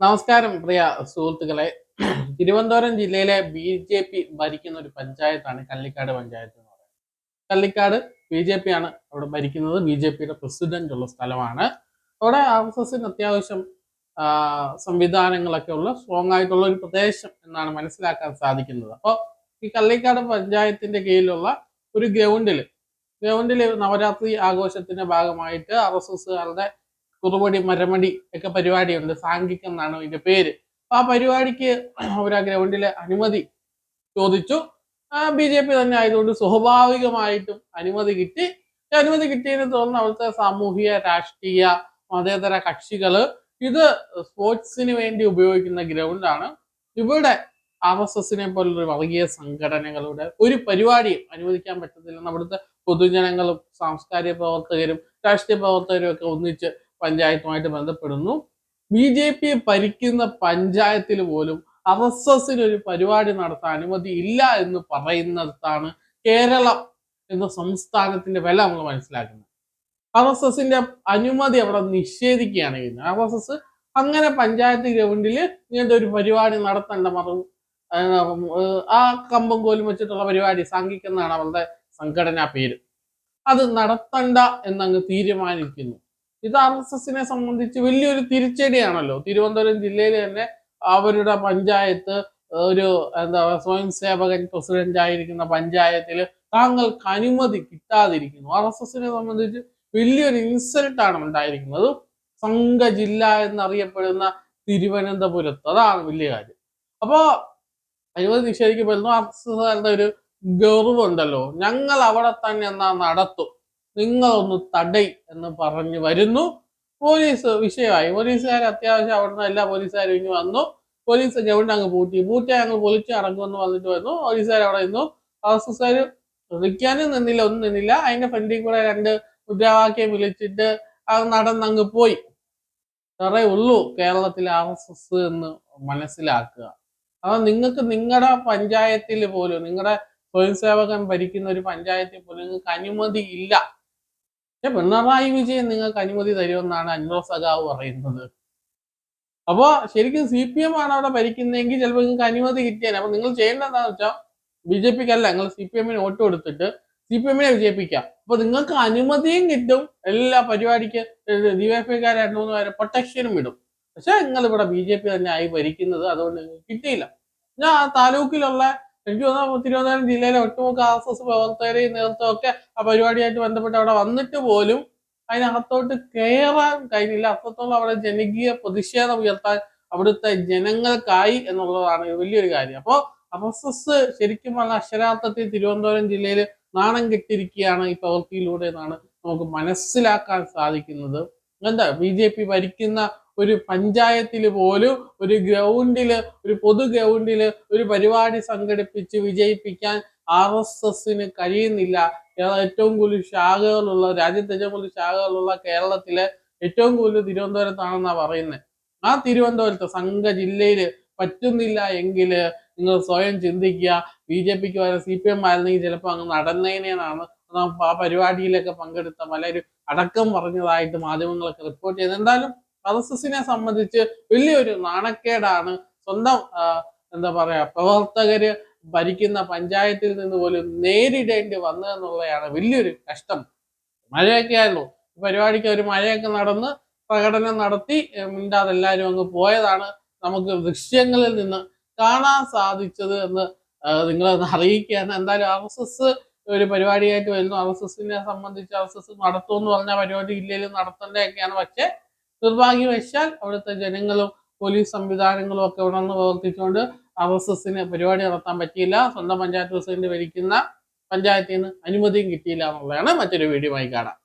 നമസ്കാരം പ്രിയ സുഹൃത്തുക്കളെ. തിരുവനന്തപുരം ജില്ലയിലെ ബി ജെ പി ഭരിക്കുന്ന ഒരു പഞ്ചായത്താണ് കള്ളിക്കാട് പഞ്ചായത്ത് എന്ന് പറയുന്നത്. കള്ളിക്കാട് ബി ജെ പി ആണ് അവിടെ ഭരിക്കുന്നത്. ബി ജെ പിയുടെ പ്രസിഡന്റ് ഉള്ള സ്ഥലമാണ്. അവിടെ ആർ എസ് എസിന് അത്യാവശ്യം സംവിധാനങ്ങളൊക്കെ ഉള്ള സ്ട്രോങ് ആയിട്ടുള്ള ഒരു പ്രദേശം എന്നാണ് മനസ്സിലാക്കാൻ സാധിക്കുന്നത്. അപ്പോൾ ഈ കള്ളിക്കാട് പഞ്ചായത്തിന്റെ കീഴിലുള്ള ഒരു ഗ്രൗണ്ടിൽ ഗ്രൗണ്ടിൽ നവരാത്രി ആഘോഷത്തിന്റെ ഭാഗമായിട്ട് ആർ എസ് എസ്സുകാരുടെ കുറുപടി മരമടി ഒക്കെ പരിപാടിയുണ്ട്. സാങ്കിക്കം എന്നാണ് ഇതിന്റെ പേര്. അപ്പൊ ആ പരിപാടിക്ക് അവർ ആ ഗ്രൗണ്ടിലെ അനുമതി ചോദിച്ചു. ബി ജെ പി തന്നെ ആയതുകൊണ്ട് സ്വാഭാവികമായിട്ടും അനുമതി കിട്ടി. അനുമതി കിട്ടിയതിനെ തുടർന്ന് അവിടുത്തെ സാമൂഹിക രാഷ്ട്രീയ മതേതര കക്ഷികൾ ഇത് സ്പോർട്സിന് വേണ്ടി ഉപയോഗിക്കുന്ന ഗ്രൗണ്ടാണ്. ഇവിടെ ആർ എസ് എസിനെ പോലുള്ള വർഗീയ സംഘടനകളുടെ ഒരു പരിപാടിയും അനുവദിക്കാൻ പറ്റത്തില്ലെന്ന് അവിടുത്തെ പൊതുജനങ്ങളും സാംസ്കാരിക പ്രവർത്തകരും രാഷ്ട്രീയ പ്രവർത്തകരും ഒക്കെ ഒന്നിച്ച് പഞ്ചായത്തുമായിട്ട് ബന്ധപ്പെടുന്നു. ബി ജെ പി ഭരിക്കുന്ന പഞ്ചായത്തിൽ പോലും ആർ എസ് എസിന് ഒരു പരിപാടി നടത്താൻ അനുമതി ഇല്ല എന്ന് പറയുന്നിടത്താണ് കേരളം എന്ന സംസ്ഥാനത്തിന്റെ വില നമ്മൾ മനസ്സിലാക്കുന്നത്. ആർ എസ് എസിന്റെ അനുമതി അവിടെ നിഷേധിക്കുകയാണ് ചെയ്യുന്നത്. ആർ എസ് എസ് അങ്ങനെ പഞ്ചായത്ത് ഗ്രൗണ്ടിൽ ഇങ്ങനത്തെ ഒരു പരിപാടി നടത്തേണ്ട മറു ആ കമ്പം കോലും വെച്ചിട്ടുള്ള പരിപാടി സംഘിക്കുന്നതാണ് അവളുടെ സംഘടനാ പേര്. അത് നടത്തണ്ട എന്നങ്ങ് തീരുമാനിക്കുന്നു. ഇത് ആർ എസ് എസിനെ സംബന്ധിച്ച് വലിയൊരു തിരിച്ചടിയാണല്ലോ. തിരുവനന്തപുരം ജില്ലയിൽ തന്നെ അവരുടെ പഞ്ചായത്ത് ഒരു എന്താ സ്വയം സേവകൻ പ്രസിഡന്റ് ആയിരിക്കുന്ന പഞ്ചായത്തിൽ താങ്കൾക്ക് അനുമതി കിട്ടാതിരിക്കുന്നു. ആർ എസ് എസിനെ സംബന്ധിച്ച് വലിയൊരു ഇൻസൾട്ട് ആണ് ഉണ്ടായിരിക്കുന്നത്. സംഘ ജില്ല എന്നറിയപ്പെടുന്ന തിരുവനന്തപുരത്ത്. അതാണ് വലിയ കാര്യം. അപ്പോ അനുമതി നിഷേധിക്കപ്പെടുന്നു. ആർ എസ് എസ് ഒരു ഗർവുണ്ടല്ലോ ഞങ്ങൾ അവിടെ തന്നെ എന്നാ നടത്തും. നിങ്ങളൊന്ന് തടയി എന്ന് പറഞ്ഞു വരുന്നു. പോലീസ് വിഷയമായി. പോലീസുകാർ അത്യാവശ്യം അവിടുന്ന് എല്ലാ പോലീസുകാരും ഇങ്ങനെ വന്നു. പോലീസ് ഗ്രൗണ്ട് അങ്ങ് പൂട്ടി. പൂട്ടി അങ്ങ് പൊളിച്ച് അടങ്ങുമെന്ന് വന്നിട്ട് വന്നു. പോലീസുകാർ അവിടെ നിന്നു. ഓഫീസുകാർ നിൽക്കാനും നിന്നില്ല ഒന്നും നിന്നില്ല. അതിന്റെ ഫ്രണ്ടിൽ കൂടെ രണ്ട് മുദ്രാവാക്യം വിളിച്ചിട്ട് അത് നടന്നങ്ങ് പോയി. അത്രേ ഉള്ളൂ കേരളത്തിലെ ആർ എസ് എസ് എന്ന് മനസ്സിലാക്കുക. അപ്പൊ നിങ്ങൾക്ക് നിങ്ങളുടെ പഞ്ചായത്തിൽ പോലും നിങ്ങളുടെ സ്വയം സേവകൻ ഭരിക്കുന്ന ഒരു പഞ്ചായത്തിൽ പോലും നിങ്ങൾക്ക് അനുമതി ഇല്ല. പിണറായി വിജയൻ നിങ്ങൾക്ക് അനുമതി തരുമെന്നാണ് അന്വർ സഖാവ് പറയുന്നത്. അപ്പോ ശരിക്കും സി പി എം ആണ് അവിടെ ഭരിക്കുന്നതെങ്കിൽ ചിലപ്പോൾ നിങ്ങൾക്ക് അനുമതി കിട്ടിയാൽ അപ്പൊ നിങ്ങൾ ചെയ്യേണ്ട എന്താണെന്ന് വെച്ചാൽ ബി ജെ പിക്ക് അല്ല നിങ്ങൾ സി പി എമ്മിന് വോട്ട് കൊടുത്തിട്ട് സി പി എമ്മിനെ വിജയിപ്പിക്കാം. അപ്പൊ നിങ്ങൾക്ക് അനുമതിയും കിട്ടും. എല്ലാ പരിപാടിക്ക് ഡിവൈഎഫ്ഐക്കാർ രണ്ടു മൂന്ന് പേരെ പ്രൊട്ടക്ഷനും വിടും പക്ഷെ നിങ്ങൾ ഇവിടെ ബി ജെ പി തന്നെ ആയി ഭരിക്കുന്നത് അതുകൊണ്ട് കിട്ടിയില്ല. ഞാൻ ആ താലൂക്കിലുള്ള എനിക്ക് തോന്നുന്നു തിരുവനന്തപുരം ജില്ലയിലെ ഒട്ടുമുക്ക ആർ എസ് എസ് പ്രവർത്തകരെയും നേതൃത്വം ഒക്കെ ആ പരിപാടിയായിട്ട് ബന്ധപ്പെട്ട് അവിടെ വന്നിട്ട് പോലും അതിനകത്തോട്ട് കയറാൻ കഴിഞ്ഞില്ല. അത്രത്തോളം അവിടെ ജനകീയ പ്രതിഷേധം ഉയർത്താൻ അവിടുത്തെ ജനങ്ങൾക്കായി എന്നുള്ളതാണ് വലിയൊരു കാര്യം. അപ്പോൾ ആർ എസ് എസ് ശരിക്കും പറഞ്ഞ അക്ഷരാർത്ഥത്തിൽ തിരുവനന്തപുരം ജില്ലയിൽ നാണം കെട്ടിരിക്കുകയാണ് ഈ പ്രവൃത്തിയിലൂടെ എന്നാണ് നമുക്ക് മനസ്സിലാക്കാൻ സാധിക്കുന്നത്. എന്താ ബി ജെ പി ഭരിക്കുന്ന ഒരു പഞ്ചായത്തിൽ പോലും ഒരു ഗ്രൗണ്ടിൽ ഒരു പൊതു ഗ്രൗണ്ടിൽ ഒരു പരിപാടി സംഘടിപ്പിച്ച് വിജയിപ്പിക്കാൻ ആർ എസ് എസിന് കഴിയുന്നില്ല. ഏറ്റവും കൂടുതൽ ശാഖകളുള്ള രാജ്യത്ത് ഏറ്റവും കൂടുതൽ ശാഖകളുള്ള കേരളത്തിലെ ഏറ്റവും കൂടുതൽ തിരുവനന്തപുരത്താണെന്നാ പറയുന്നത് ആ തിരുവനന്തപുരത്ത് സംഘ ജില്ലയിൽ പറ്റുന്നില്ല എങ്കിൽ നിങ്ങൾ സ്വയം ചിന്തിക്കുക. ബി ജെ പിക്ക് വരെ സി പി എം ആയിരുന്നെങ്കിൽ ചിലപ്പോൾ അങ്ങ് നടന്നതിനാണ് ആ പരിപാടിയിലൊക്കെ പങ്കെടുത്ത പലരും അടക്കം പറഞ്ഞതായിട്ട് മാധ്യമങ്ങളൊക്കെ റിപ്പോർട്ട് ചെയ്ത് എന്തായാലും ആർ സംബന്ധിച്ച് വലിയൊരു നാണക്കേടാണ്. സ്വന്തം എന്താ പറയാ പ്രവർത്തകര് ഭരിക്കുന്ന പഞ്ചായത്തിൽ നിന്ന് പോലും നേരിടേണ്ടി വന്നതെന്നുള്ളതാണ് വലിയൊരു കഷ്ടം. മഴയൊക്കെ ആയിരുന്നു. പരിപാടിക്ക് ഒരു മഴയൊക്കെ നടന്ന് പ്രകടനം നടത്തി മിണ്ടാതെ എല്ലാവരും അങ്ങ് പോയതാണ് നമുക്ക് ദൃശ്യങ്ങളിൽ നിന്ന് കാണാൻ സാധിച്ചത് എന്ന് നിങ്ങളെ അറിയിക്കുകയാണ്. എന്തായാലും ആർ എസ് ഒരു പരിപാടിയായിട്ട് വരുന്നു. ആർ എസ് എസിനെ സംബന്ധിച്ച് ആർ എസ് എസ് നടത്തുമെന്ന് പറഞ്ഞ പരിപാടി ജില്ലയിൽ നടത്തേണ്ടതൊക്കെയാണ്. പക്ഷേ നിർഭാഗ്യവശാൽ അവിടുത്തെ ജനങ്ങളും പോലീസ് സംവിധാനങ്ങളും ഒക്കെ ഉണർന്ന് പ്രവർത്തിച്ചുകൊണ്ട് ആർ എസ് എസിന് പരിപാടി നടത്താൻ പറ്റിയില്ല. സ്വന്തം പഞ്ചായത്ത് പ്രസിഡന്റ് ഭരിക്കുന്ന പഞ്ചായത്തിൽ നിന്ന് അനുമതിയും കിട്ടിയില്ല എന്നുള്ളതാണ് മറ്റൊരു വീഡിയോ ആയി കാണാം.